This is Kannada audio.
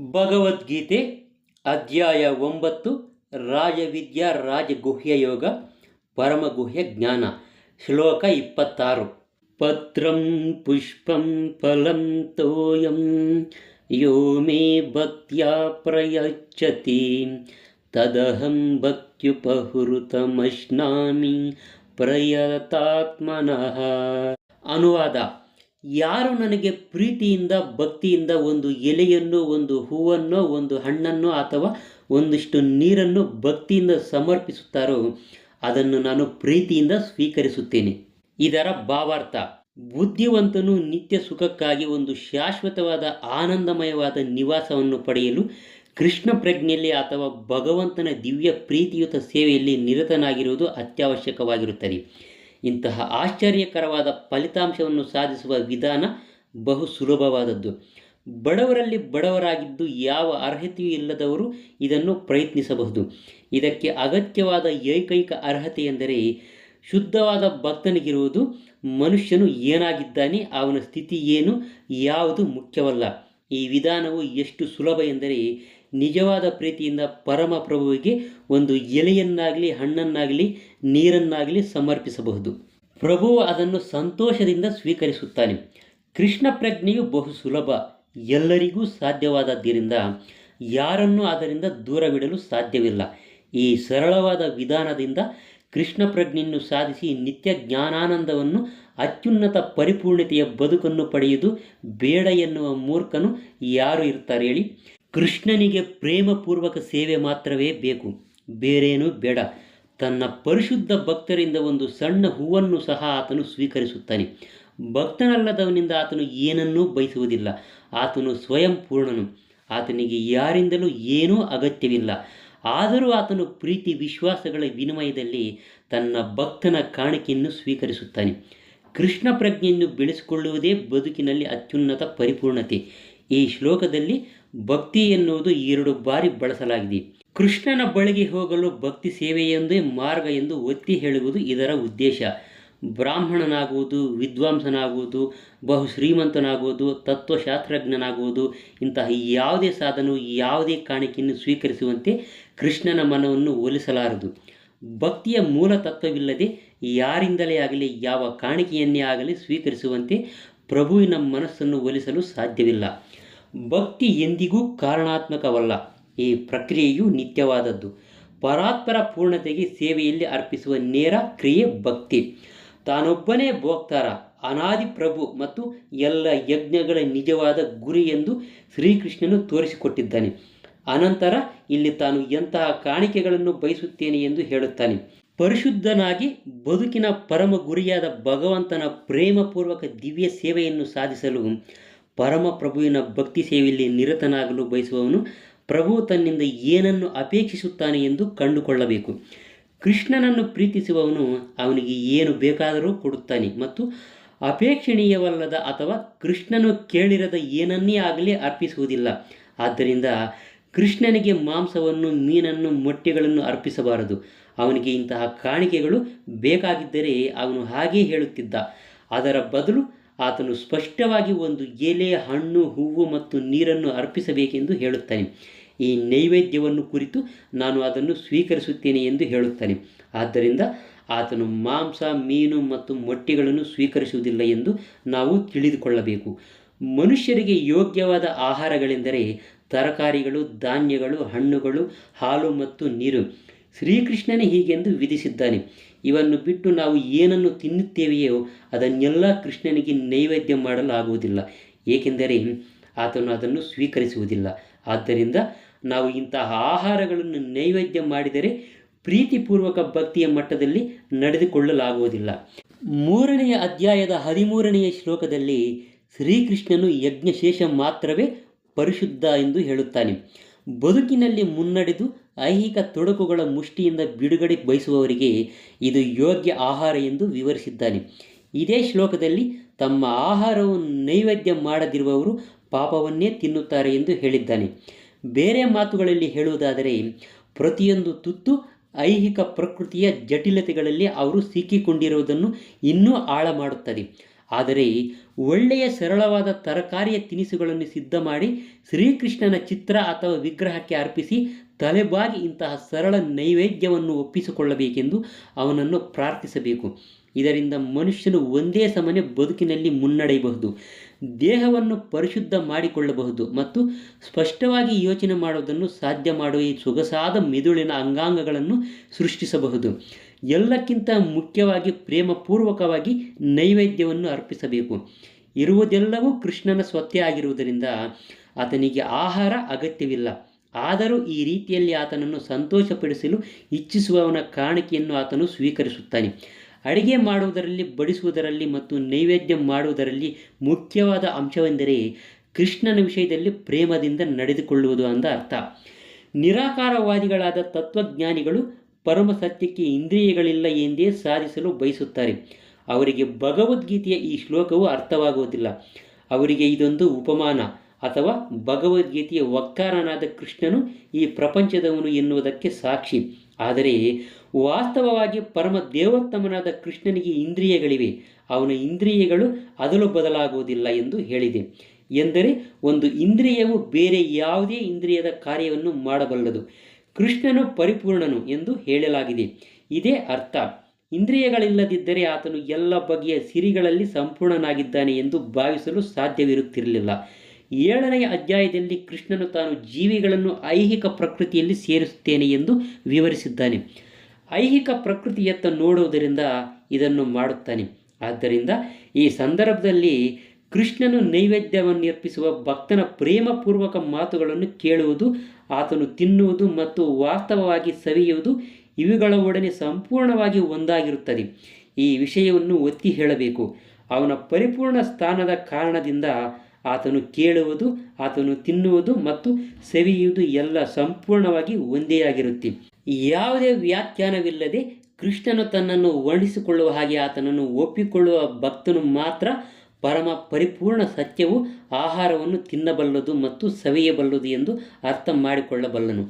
ಭಗವದ್ಗೀತೆ ಅಧ್ಯಾಯ ಒಂಬತ್ತು ರಾಜವಿದ್ಯಾ ರಾಜಗುಹ್ಯ ಯೋಗ, ಪರಮಗುಹ್ಯ ಜ್ಞಾನ, ಶ್ಲೋಕ ಇಪ್ಪತ್ತಾರು. ಪತ್ರಂ ಪುಷ್ಪಂ ಫಲಂ ತೋಯಂ, ಯೋ ಮೇ ಭಕ್ತಿಯ ಪ್ರಯಚ್ಛತಿ, ತದಹಂ ಭಕ್ತ್ಯುಪಹೃತಮಶ್ನಾಮಿ ಪ್ರಯತಾತ್ಮನಃ. ಅನುವಾದ. ಯಾರು ನನಗೆ ಪ್ರೀತಿಯಿಂದ, ಭಕ್ತಿಯಿಂದ ಒಂದು ಎಲೆಯನ್ನು, ಒಂದು ಹೂವನ್ನು, ಒಂದು ಹಣ್ಣನ್ನು ಅಥವಾ ಒಂದಿಷ್ಟು ನೀರನ್ನು ಭಕ್ತಿಯಿಂದ ಸಮರ್ಪಿಸುತ್ತಾರೋ, ಅದನ್ನು ನಾನು ಪ್ರೀತಿಯಿಂದ ಸ್ವೀಕರಿಸುತ್ತೇನೆ. ಇದರ ಭಾವಾರ್ಥ, ಬುದ್ಧಿವಂತನು ನಿತ್ಯ ಸುಖಕ್ಕಾಗಿ ಒಂದು ಶಾಶ್ವತವಾದ ಆನಂದಮಯವಾದ ನಿವಾಸವನ್ನು ಪಡೆಯಲು ಕೃಷ್ಣ ಪ್ರಜ್ಞೆಯಲ್ಲಿ ಅಥವಾ ಭಗವಂತನ ದಿವ್ಯ ಪ್ರೀತಿಯುತ ಸೇವೆಯಲ್ಲಿ ನಿರತನಾಗಿರುವುದು ಅತ್ಯವಶ್ಯಕವಾಗಿರುತ್ತದೆ. ಇಂತಹ ಆಶ್ಚರ್ಯಕರವಾದ ಫಲಿತಾಂಶವನ್ನು ಸಾಧಿಸುವ ವಿಧಾನ ಬಹು ಸುಲಭವಾದದ್ದು. ಬಡವರಲ್ಲಿ ಬಡವರಾಗಿದ್ದು ಯಾವ ಅರ್ಹತೆಯೂ ಇಲ್ಲದವರು ಇದನ್ನು ಪ್ರಯತ್ನಿಸಬಹುದು. ಇದಕ್ಕೆ ಅಗತ್ಯವಾದ ಏಕೈಕ ಅರ್ಹತೆ ಎಂದರೆ ಶುದ್ಧವಾದ ಭಕ್ತನಿಗಿರುವುದು. ಮನುಷ್ಯನು ಏನಾಗಿದ್ದಾನೆ, ಅವನ ಸ್ಥಿತಿ ಏನು, ಯಾವುದು ಮುಖ್ಯವಲ್ಲ. ಈ ವಿಧಾನವು ಎಷ್ಟು ಸುಲಭ ಎಂದರೆ ನಿಜವಾದ ಪ್ರೀತಿಯಿಂದ ಪರಮ ಪ್ರಭುವಿಗೆ ಒಂದು ಎಲೆಯನ್ನಾಗಲಿ, ಹಣ್ಣನ್ನಾಗಲಿ, ನೀರನ್ನಾಗಲಿ ಸಮರ್ಪಿಸಬಹುದು. ಪ್ರಭು ಅದನ್ನು ಸಂತೋಷದಿಂದ ಸ್ವೀಕರಿಸುತ್ತಾನೆ. ಕೃಷ್ಣ ಪ್ರಜ್ಞೆಯು ಬಹು ಸುಲಭ. ಎಲ್ಲರಿಗೂ ಸಾಧ್ಯವಾದದ್ದರಿಂದ ಯಾರನ್ನೂ ಅದರಿಂದ ದೂರವಿಡಲು ಸಾಧ್ಯವಿಲ್ಲ. ಈ ಸರಳವಾದ ವಿಧಾನದಿಂದ ಕೃಷ್ಣ ಪ್ರಜ್ಞೆಯನ್ನು ಸಾಧಿಸಿ ನಿತ್ಯ ಜ್ಞಾನಾನಂದವನ್ನು, ಅತ್ಯುನ್ನತ ಪರಿಪೂರ್ಣತೆಯ ಬದುಕನ್ನು ಪಡೆಯುವುದು ಬೇಡ ಎನ್ನುವ ಮೂರ್ಖನು ಯಾರು ಇರ್ತಾರೆ ಹೇಳಿ. ಕೃಷ್ಣನಿಗೆ ಪ್ರೇಮಪೂರ್ವಕ ಸೇವೆ ಮಾತ್ರವೇ ಬೇಕು. ಬೇರೇನೂ ಬೇಡ. ತನ್ನ ಪರಿಶುದ್ಧ ಭಕ್ತರಿಂದ ಒಂದು ಸಣ್ಣ ಹೂವನ್ನು ಸಹ ಆತನು ಸ್ವೀಕರಿಸುತ್ತಾನೆ. ಭಕ್ತನಲ್ಲದವನಿಂದ ಆತನು ಏನನ್ನೂ ಬಯಸುವುದಿಲ್ಲ. ಆತನು ಸ್ವಯಂ ಪೂರ್ಣನು. ಆತನಿಗೆ ಯಾರಿಂದಲೂ ಏನೂ ಅಗತ್ಯವಿಲ್ಲ. ಆದರೂ ಆತನು ಪ್ರೀತಿ ವಿಶ್ವಾಸಗಳ ವಿನಿಮಯದಲ್ಲಿ ತನ್ನ ಭಕ್ತನ ಕಾಣಿಕೆಯನ್ನು ಸ್ವೀಕರಿಸುತ್ತಾನೆ. ಕೃಷ್ಣ ಪ್ರಜ್ಞೆಯನ್ನು ಬೆಳೆಸಿಕೊಳ್ಳುವುದೇ ಬದುಕಿನಲ್ಲಿ ಅತ್ಯುನ್ನತ ಪರಿಪೂರ್ಣತೆ. ಈ ಶ್ಲೋಕದಲ್ಲಿ ಭಕ್ತಿ ಎನ್ನುವುದು ಎರಡು ಬಾರಿ ಬಳಸಲಾಗಿದೆ. ಕೃಷ್ಣನ ಬಳಿಗೆ ಹೋಗಲು ಭಕ್ತಿ ಸೇವೆಯೊಂದೇ ಮಾರ್ಗ ಎಂದು ಒತ್ತಿ ಹೇಳುವುದು ಇದರ ಉದ್ದೇಶ. ಬ್ರಾಹ್ಮಣನಾಗುವುದು, ವಿದ್ವಾಂಸನಾಗುವುದು, ಬಹು ಶ್ರೀಮಂತನಾಗುವುದು, ತತ್ವಶಾಸ್ತ್ರಜ್ಞನಾಗುವುದು, ಇಂತಹ ಯಾವುದೇ ಸಾಧನವು ಯಾವುದೇ ಕಾಣಿಕೆಯನ್ನು ಸ್ವೀಕರಿಸುವಂತೆ ಕೃಷ್ಣನ ಮನವನ್ನು ಒಲಿಸಲಾರದು. ಭಕ್ತಿಯ ಮೂಲ ತತ್ವವಿಲ್ಲದೆ ಯಾರಿಂದಲೇ ಆಗಲಿ, ಯಾವ ಕಾಣಿಕೆಯನ್ನೇ ಆಗಲಿ ಸ್ವೀಕರಿಸುವಂತೆ ಪ್ರಭುವಿನ ಮನಸ್ಸನ್ನು ಒಲಿಸಲು ಸಾಧ್ಯವಿಲ್ಲ. ಭಕ್ತಿ ಎಂದಿಗೂ ಕಾರಣಾತ್ಮಕವಲ್ಲ. ಈ ಪ್ರಕ್ರಿಯೆಯು ನಿತ್ಯವಾದದ್ದು. ಪರಾತ್ಪರ ಪೂರ್ಣತೆಗೆ ಸೇವೆಯಲ್ಲಿ ಅರ್ಪಿಸುವ ನೇರ ಕ್ರಿಯೆ ಭಕ್ತಿ. ತಾನೊಬ್ಬನೇ ಭೋಕ್ತಾರ, ಅನಾದಿ ಪ್ರಭು ಮತ್ತು ಎಲ್ಲ ಯಜ್ಞಗಳ ನಿಜವಾದ ಗುರಿ ಎಂದು ಶ್ರೀಕೃಷ್ಣನು ತೋರಿಸಿಕೊಟ್ಟಿದ್ದಾನೆ. ಅನಂತರ ಇಲ್ಲಿ ತಾನು ಎಂತಹ ಕಾಣಿಕೆಗಳನ್ನು ಬಯಸುತ್ತೇನೆ ಎಂದು ಹೇಳುತ್ತಾನೆ. ಪರಿಶುದ್ಧನಾಗಿ ಬದುಕಿನ ಪರಮ ಗುರಿಯಾದ ಭಗವಂತನ ಪ್ರೇಮಪೂರ್ವಕ ದಿವ್ಯ ಸೇವೆಯನ್ನು ಸಾಧಿಸಲು ಪರಮ ಪ್ರಭುವಿನ ಭಕ್ತಿ ಸೇವೆಯಲ್ಲಿ ನಿರತನಾಗಲು ಬಯಸುವವನು ಪ್ರಭು ತನ್ನಿಂದ ಏನನ್ನು ಅಪೇಕ್ಷಿಸುತ್ತಾನೆ ಎಂದು ಕಂಡುಕೊಳ್ಳಬೇಕು. ಕೃಷ್ಣನನ್ನು ಪ್ರೀತಿಸುವವನು ಅವನಿಗೆ ಏನು ಬೇಕಾದರೂ ಕೊಡುತ್ತಾನೆ ಮತ್ತು ಅಪೇಕ್ಷಣೀಯವಲ್ಲದ ಅಥವಾ ಕೃಷ್ಣನು ಕೇಳಿರದ ಏನನ್ನೇ ಆಗಲಿ ಅರ್ಪಿಸುವುದಿಲ್ಲ. ಆದ್ದರಿಂದ ಕೃಷ್ಣನಿಗೆ ಮಾಂಸವನ್ನು, ಮೀನನ್ನು, ಮೊಟ್ಟೆಗಳನ್ನು ಅರ್ಪಿಸಬಾರದು. ಅವನಿಗೆ ಇಂತಹ ಕಾಣಿಕೆಗಳು ಬೇಕಾಗಿದ್ದರೆ ಅವನು ಹಾಗೇ ಹೇಳುತ್ತಿದ್ದ. ಅದರ ಬದಲು ಆತನು ಸ್ಪಷ್ಟವಾಗಿ ಒಂದು ಎಲೆ, ಹಣ್ಣು, ಹೂವು ಮತ್ತು ನೀರನ್ನು ಅರ್ಪಿಸಬೇಕೆಂದು ಹೇಳುತ್ತಾನೆ. ಈ ನೈವೇದ್ಯವನ್ನು ಕುರಿತು ನಾನು ಅದನ್ನು ಸ್ವೀಕರಿಸುತ್ತೇನೆ ಎಂದು ಹೇಳುತ್ತಾನೆ. ಆದ್ದರಿಂದ ಆತನು ಮಾಂಸ, ಮೀನು ಮತ್ತು ಮೊಟ್ಟೆಗಳನ್ನು ಸ್ವೀಕರಿಸುವುದಿಲ್ಲ ಎಂದು ನಾವು ತಿಳಿದುಕೊಳ್ಳಬೇಕು. ಮನುಷ್ಯರಿಗೆ ಯೋಗ್ಯವಾದ ಆಹಾರಗಳೆಂದರೆ ತರಕಾರಿಗಳು, ಧಾನ್ಯಗಳು, ಹಣ್ಣುಗಳು, ಹಾಲು ಮತ್ತು ನೀರು. ಶ್ರೀಕೃಷ್ಣನೇ ಹೀಗೆಂದು ವಿಧಿಸಿದ್ದಾನೆ. ಇವನ್ನು ಬಿಟ್ಟು ನಾವು ಏನನ್ನು ತಿನ್ನುತ್ತೇವೆಯೋ ಅದನ್ನೆಲ್ಲ ಕೃಷ್ಣನಿಗೆ ನೈವೇದ್ಯ ಮಾಡಲಾಗುವುದಿಲ್ಲ. ಏಕೆಂದರೆ ಆತನು ಅದನ್ನು ಸ್ವೀಕರಿಸುವುದಿಲ್ಲ. ಆದ್ದರಿಂದ ನಾವು ಇಂತಹ ಆಹಾರಗಳನ್ನು ನೈವೇದ್ಯ ಮಾಡಿದರೆ ಪ್ರೀತಿಪೂರ್ವಕ ಭಕ್ತಿಯ ಮಟ್ಟದಲ್ಲಿ ನಡೆದುಕೊಳ್ಳಲಾಗುವುದಿಲ್ಲ. ಮೂರನೆಯ ಅಧ್ಯಾಯದ ಹದಿಮೂರನೆಯ ಶ್ಲೋಕದಲ್ಲಿ ಶ್ರೀಕೃಷ್ಣನು ಯಜ್ಞಶೇಷ ಮಾತ್ರವೇ ಪರಿಶುದ್ಧ ಎಂದು ಹೇಳುತ್ತಾನೆ. ಬದುಕಿನಲ್ಲಿ ಮುನ್ನಡೆದು ಐಹಿಕ ತೊಡಕುಗಳ ಮುಷ್ಟಿಯಿಂದ ಬಿಡುಗಡೆ ಬಯಸುವವರಿಗೆ ಇದು ಯೋಗ್ಯ ಆಹಾರ ಎಂದು ವಿವರಿಸಿದ್ದಾನೆ. ಇದೇ ಶ್ಲೋಕದಲ್ಲಿ ತಮ್ಮ ಆಹಾರವನ್ನು ನೈವೇದ್ಯ ಮಾಡದಿರುವವರು ಪಾಪವನ್ನೇ ತಿನ್ನುತ್ತಾರೆ ಎಂದು ಹೇಳಿದ್ದಾನೆ. ಬೇರೆ ಮಾತುಗಳಲ್ಲಿ ಹೇಳುವುದಾದರೆ, ಪ್ರತಿಯೊಂದು ತುತ್ತು ಐಹಿಕ ಪ್ರಕೃತಿಯ ಜಟಿಲತೆಗಳಲ್ಲಿ ಅವರು ಸಿಕ್ಕಿಕೊಂಡಿರುವುದನ್ನು ಇನ್ನೂ ಆಳ ಮಾಡುತ್ತದೆ. ಆದರೆ ಒಳ್ಳೆಯ ಸರಳವಾದ ತರಕಾರಿಯ ತಿನಿಸುಗಳನ್ನು ಸಿದ್ಧ ಮಾಡಿ ಶ್ರೀಕೃಷ್ಣನ ಚಿತ್ರ ಅಥವಾ ವಿಗ್ರಹಕ್ಕೆ ಅರ್ಪಿಸಿ ತಲೆಬಾಗಿ ಇಂತಹ ಸರಳ ನೈವೇದ್ಯವನ್ನು ಒಪ್ಪಿಸಿಕೊಳ್ಳಬೇಕೆಂದು ಅವನನ್ನು ಪ್ರಾರ್ಥಿಸಬೇಕು. ಇದರಿಂದ ಮನುಷ್ಯನು ಒಂದೇ ಸಮನೆ ಬದುಕಿನಲ್ಲಿ ಮುನ್ನಡೆಯಬಹುದು, ದೇಹವನ್ನು ಪರಿಶುದ್ಧ ಮಾಡಿಕೊಳ್ಳಬಹುದು ಮತ್ತು ಸ್ಪಷ್ಟವಾಗಿ ಯೋಚನೆ ಮಾಡುವುದನ್ನು ಸಾಧ್ಯ ಮಾಡುವ ಈ ಸೊಗಸಾದ ಮೆದುಳಿನ ಅಂಗಾಂಗಗಳನ್ನು ಸೃಷ್ಟಿಸಬಹುದು. ಎಲ್ಲಕ್ಕಿಂತ ಮುಖ್ಯವಾಗಿ ಪ್ರೇಮಪೂರ್ವಕವಾಗಿ ನೈವೇದ್ಯವನ್ನು ಅರ್ಪಿಸಬೇಕು. ಇರುವುದೆಲ್ಲವೂ ಕೃಷ್ಣನ ಸ್ವತ್ತೇ ಆಗಿರುವುದರಿಂದ ಆತನಿಗೆ ಆಹಾರ ಅಗತ್ಯವಿಲ್ಲ. ಆದರೂ ಈ ರೀತಿಯಲ್ಲಿ ಆತನನ್ನು ಸಂತೋಷಪಡಿಸಲು ಇಚ್ಛಿಸುವವನ ಕಾಣಿಕೆಯನ್ನು ಆತನು ಸ್ವೀಕರಿಸುತ್ತಾನೆ. ಅಡಿಗೆ ಮಾಡುವುದರಲ್ಲಿ, ಬಡಿಸುವುದರಲ್ಲಿ ಮತ್ತು ನೈವೇದ್ಯ ಮಾಡುವುದರಲ್ಲಿ ಮುಖ್ಯವಾದ ಅಂಶವೆಂದರೆ ಕೃಷ್ಣನ ವಿಷಯದಲ್ಲಿ ಪ್ರೇಮದಿಂದ ನಡೆದುಕೊಳ್ಳುವುದು ಅಂದ ಅರ್ಥ. ನಿರಾಕಾರವಾದಿಗಳಾದ ತತ್ವಜ್ಞಾನಿಗಳು ಪರಮ ಸತ್ಯಕ್ಕೆ ಇಂದ್ರಿಯಗಳಿಲ್ಲ ಎಂದೇ ಸಾಧಿಸಲು ಬಯಸುತ್ತಾರೆ. ಅವರಿಗೆ ಭಗವದ್ಗೀತೆಯ ಈ ಶ್ಲೋಕವು ಅರ್ಥವಾಗುವುದಿಲ್ಲ. ಅವರಿಗೆ ಇದೊಂದು ಉಪಮಾನ ಅಥವಾ ಭಗವದ್ಗೀತೆಯ ವಕ್ಕಾರನಾದ ಕೃಷ್ಣನು ಈ ಪ್ರಪಂಚದವನು ಎನ್ನುವುದಕ್ಕೆ ಸಾಕ್ಷಿ. ಆದರೆ ವಾಸ್ತವವಾಗಿ ಪರಮ ದೇವೋತ್ತಮನಾದ ಕೃಷ್ಣನಿಗೆ ಇಂದ್ರಿಯಗಳಿವೆ. ಅವನ ಇಂದ್ರಿಯಗಳು ಅದಲು ಬದಲಾಗುವುದಿಲ್ಲ ಎಂದು ಹೇಳಿದೆ. ಎಂದರೆ ಒಂದು ಇಂದ್ರಿಯವು ಬೇರೆ ಯಾವುದೇ ಇಂದ್ರಿಯದ ಕಾರ್ಯವನ್ನು ಮಾಡಬಲ್ಲದು. ಕೃಷ್ಣನು ಪರಿಪೂರ್ಣನು ಎಂದು ಹೇಳಲಾಗಿದೆ. ಇದೇ ಅರ್ಥ. ಇಂದ್ರಿಯಗಳಿಲ್ಲದಿದ್ದರೆ ಆತನು ಎಲ್ಲ ಬಗೆಯ ಸಿರಿಗಳಲ್ಲಿ ಸಂಪೂರ್ಣನಾಗಿದ್ದಾನೆ ಎಂದು ಭಾವಿಸಲು ಸಾಧ್ಯವಿರುತ್ತಿರಲಿಲ್ಲ. ಏಳನೆಯ ಅಧ್ಯಾಯದಲ್ಲಿ ಕೃಷ್ಣನು ತಾನು ಜೀವಿಗಳನ್ನು ಐಹಿಕ ಪ್ರಕೃತಿಯಲ್ಲಿ ಸೇರಿಸುತ್ತೇನೆ ಎಂದು ವಿವರಿಸಿದ್ದಾನೆ. ಐಹಿಕ ಪ್ರಕೃತಿಯತ್ತ ನೋಡುವುದರಿಂದ ಇದನ್ನು ಮಾಡುತ್ತಾನೆ. ಆದ್ದರಿಂದ ಈ ಸಂದರ್ಭದಲ್ಲಿ ಕೃಷ್ಣನು ನೈವೇದ್ಯವನ್ನು ಅರ್ಪಿಸುವ ಭಕ್ತನ ಪ್ರೇಮಪೂರ್ವಕ ಮಾತುಗಳನ್ನು ಕೇಳುವುದು, ಆತನು ತಿನ್ನುವುದು ಮತ್ತು ವಾಸ್ತವವಾಗಿ ಸವಿಯುವುದು ಇವುಗಳ ಒಡನೆ ಸಂಪೂರ್ಣವಾಗಿ ಒಂದಾಗಿರುತ್ತದೆ. ಈ ವಿಷಯವನ್ನು ಒತ್ತಿ ಹೇಳಬೇಕು. ಅವನ ಪರಿಪೂರ್ಣ ಸ್ಥಾನದ ಕಾರಣದಿಂದ ಆತನು ಕೇಳುವುದು, ಆತನು ತಿನ್ನುವುದು ಮತ್ತು ಸವಿಯುವುದು ಎಲ್ಲ ಸಂಪೂರ್ಣವಾಗಿ ಒಂದೇ ಆಗಿರುತ್ತೆ. ಯಾವುದೇ ವ್ಯಾಖ್ಯಾನವಿಲ್ಲದೆ ಕೃಷ್ಣನು ತನ್ನನ್ನು ವರ್ಣಿಸಿಕೊಳ್ಳುವ ಹಾಗೆ ಆತನನ್ನು ಒಪ್ಪಿಕೊಳ್ಳುವ ಭಕ್ತನು ಮಾತ್ರ ಪರಮ ಪರಿಪೂರ್ಣ ಸತ್ಯವು ಆಹಾರವನ್ನು ತಿನ್ನಬಲ್ಲದು ಮತ್ತು ಸವಿಯಬಲ್ಲದು ಎಂದು ಅರ್ಥ ಮಾಡಿಕೊಳ್ಳಬಲ್ಲನು.